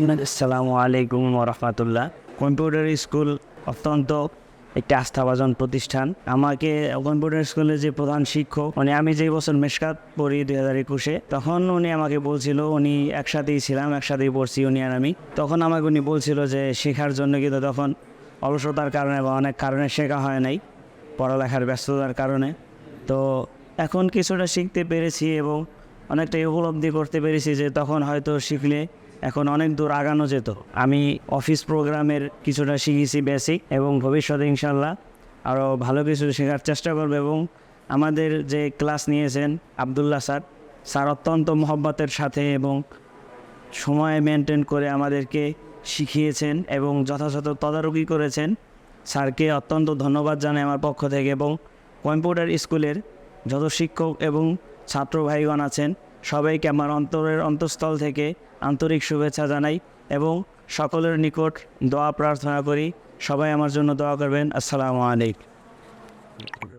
আসসালামু আলাইকুম রহমতুল্লাহ। Computer school অত্যন্ত একটি আস্থাভাজন প্রতিষ্ঠান। আমাকে কম্পিউটার স্কুলের যে প্রধান শিক্ষক উনি আমি যেই বছর মেশকাত পড়ি দুই হাজার একুশে, তখন উনি আমাকে বলছিল, উনি একসাথেই ছিলাম, একসাথেই পড়ছি উনি আর আমি। তখন আমাকে উনি বলছিল যে শেখার জন্য কিন্তু তখন অলসতার কারণে বা অনেক কারণে শেখা হয় নাই, পড়ালেখার ব্যস্ততার কারণে। তো এখন কিছুটা শিখতে পেরেছি এবং অনেকটা উপলব্ধি করতে পেরেছি যে তখন হয়তো শিখলে এখন অনেক দূর আগানো যেত। আমি অফিস প্রোগ্রামের কিছুটা শিখেছি বেসিক এবং ভবিষ্যতে ইনশাল্লাহ আরও ভালো কিছু শেখার চেষ্টা করব এবং আমাদের যে ক্লাস নিয়েছেন আবদুল্লাহ স্যার স্যার অত্যন্ত মহব্বতের সাথে এবং সময় মেনটেন করে আমাদেরকে শিখিয়েছেন এবং যথাযথ তদারকি করেছেন। স্যারকে অত্যন্ত ধন্যবাদ জানাই আমার পক্ষ থেকে এবং কম্পিউটার স্কুলের যত শিক্ষক এবং ছাত্র ভাইগণ আছেন সবাইকে আমার অন্তরের অন্তঃস্থল থেকে আন্তরিক শুভেচ্ছা জানাই এবং সকলের নিকট দোয়া প্রার্থনা করি। সবাই আমার জন্য দোয়া করবেন। আসসালামু আলাইকুম।